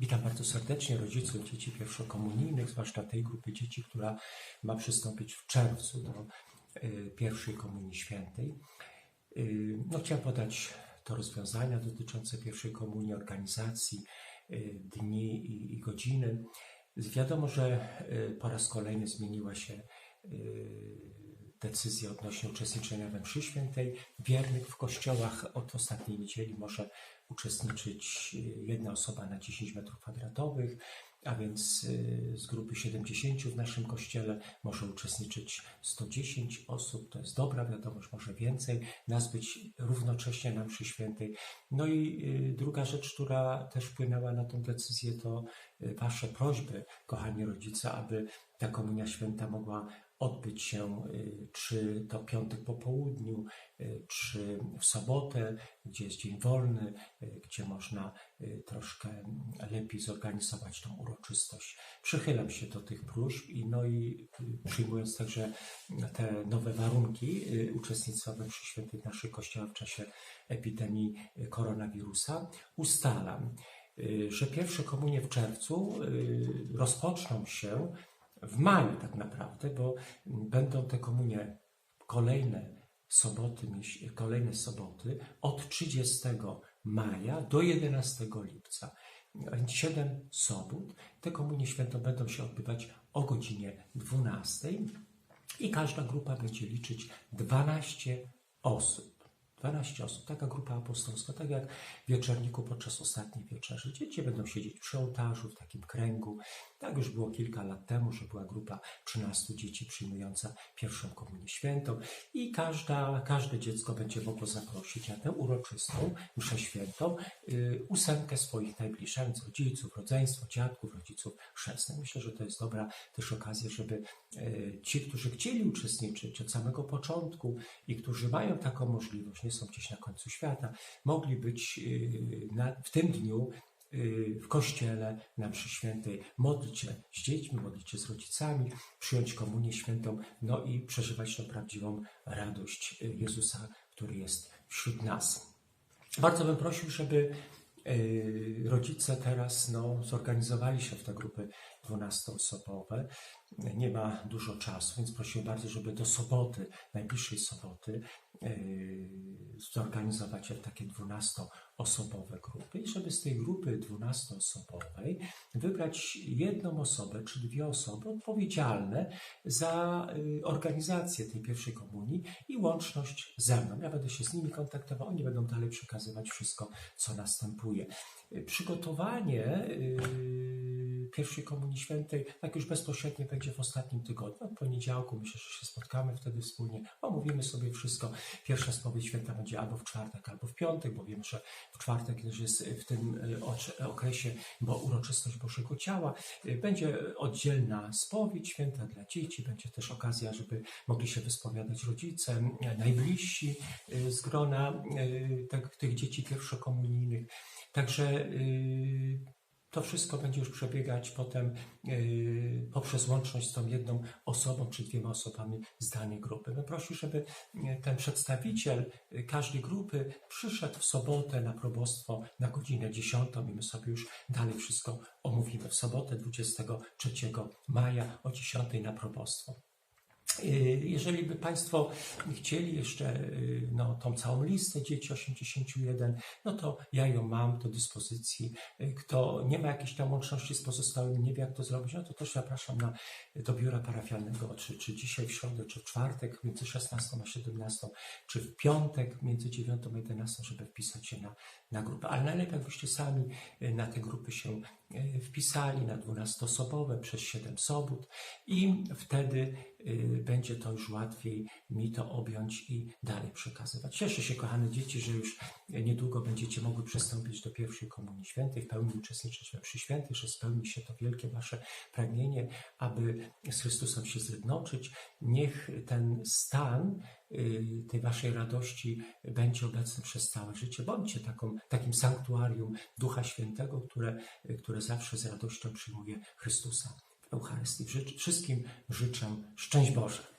Witam bardzo serdecznie rodziców dzieci pierwszokomunijnych, zwłaszcza tej grupy dzieci, która ma przystąpić w czerwcu do y, pierwszej Komunii Świętej. Y, No, chciałem podać to rozwiązania dotyczące pierwszej komunii, organizacji, y, dni i, i godziny. Wiadomo, że po raz kolejny zmieniła się decyzja odnośnie uczestniczenia we mszy świętej. Wiernych w kościołach od ostatniej niedzieli może uczestniczyć y, jedna osoba na 10 metrów kwadratowych, a więc y, z grupy 70 w naszym kościele może uczestniczyć 110 osób. To jest dobra wiadomość, może więcej, nas być równocześnie na mszy świętej. No i y, druga rzecz, która też wpłynęła na tę decyzję, to Wasze prośby, kochani rodzice, aby ta komunia święta mogła odbyć się y, czy to piątek po południu, y, czy w sobotę, gdzie jest dzień wolny, y, gdzie można troszkę lepiej zorganizować tą uroczystość. Przychylam się do tych próśb i no i przyjmując także te nowe warunki uczestnictwa we mszy świętej naszych kościołach w czasie epidemii koronawirusa, ustalam, że pierwsze komunie w czerwcu rozpoczną się w maju tak naprawdę, bo będą te komunie kolejne soboty, kolejne soboty od 30 maja do 11 lipca. 7 sobot. Te komunie święto będą się odbywać o godzinie 12 i każda grupa będzie liczyć 12 osób. 12 osób, taka grupa apostolska, tak jak w wieczorniku podczas ostatniej wieczerzy. Dzieci będą siedzieć przy ołtarzu w takim kręgu. Tak już było kilka lat temu, że była grupa 13 dzieci przyjmująca pierwszą komunię świętą i każda, każde dziecko będzie mogło zaprosić na tę uroczystą mszę świętą y, ósemkę swoich najbliższych, rodziców, rodzeństwo, dziadków, rodziców chrzestnych. Myślę, że to jest dobra też okazja, żeby y, ci, którzy chcieli uczestniczyć od samego początku i którzy mają taką możliwość, nie są gdzieś na końcu świata, mogli być y, na, w tym dniu y, w kościele na mszy świętej, modlić się z dziećmi, modlić się z rodzicami, przyjąć komunię świętą, no i przeżywać tą prawdziwą radość y, Jezusa, który jest wśród nas. Bardzo bym prosił, żeby rodzice teraz no, zorganizowali się w te grupy 12-osobowe. Nie ma dużo czasu, więc prosił bardzo, żeby do soboty, najbliższej soboty, y, zorganizować takie 12-osobowe grupy i żeby z tej grupy 12-osobowej wybrać jedną osobę czy dwie osoby odpowiedzialne za y, organizację tej pierwszej komunii i łączność ze mną. Ja będę się z nimi kontaktował, oni będą dalej przekazywać wszystko, co następuje. Przygotowanie y, pierwszej komunii świętej, tak już bezpośrednio będzie w ostatnim tygodniu. Od poniedziałku myślę, że się spotkamy wtedy wspólnie, omówimy sobie wszystko. Pierwsza spowiedź święta będzie albo w czwartek, albo w piątek, bo wiem, że w czwartek też jest w tym oczy- okresie, bo uroczystość Bożego Ciała. Y, Będzie oddzielna spowiedź święta dla dzieci, będzie też okazja, żeby mogli się wyspowiadać rodzice, y, najbliżsi z grona tak, tych dzieci pierwszokomunijnych. Także to wszystko będzie już przebiegać potem y, poprzez łączność z tą jedną osobą czy dwiema osobami z danej grupy. Bym prosił, żeby y, ten przedstawiciel y, każdej grupy przyszedł w sobotę na probostwo na godzinę 10 i my sobie już dalej wszystko omówimy. W sobotę 23 maja o 10 na probostwo. Y, Jeżeli by Państwo chcieli jeszcze y, no, tą całą listę dzieci 81, no to ja ją mam do dyspozycji. Y, Kto nie ma jakiejś tam łączności z pozostałymi, nie wie jak to zrobić, no to też zapraszam na, do biura parafialnego, czy, czy dzisiaj w środę, czy w czwartek między 16 a 17, czy w piątek między 9 a 11, żeby wpisać się na, na grupę. Ale najlepiej jakbyście sami na te grupy się wpisali, na 12-osobowe przez 7 sobot i wtedy będzie to już łatwiej mi to objąć i dalej przekazywać. Cieszę się, kochane dzieci, że już niedługo będziecie mogły przystąpić do pierwszej Komunii Świętej, w pełni uczestniczyć we mszy świętej, że spełni się to wielkie wasze pragnienie, aby z Chrystusem się zjednoczyć. Niech ten stan y, tej waszej radości będzie obecny przez całe życie. Bądźcie taką, takim sanktuarium Ducha Świętego, które, które zawsze z radością przyjmuje Chrystusa Eucharystii. Wszystkim życzę szczęść Boże.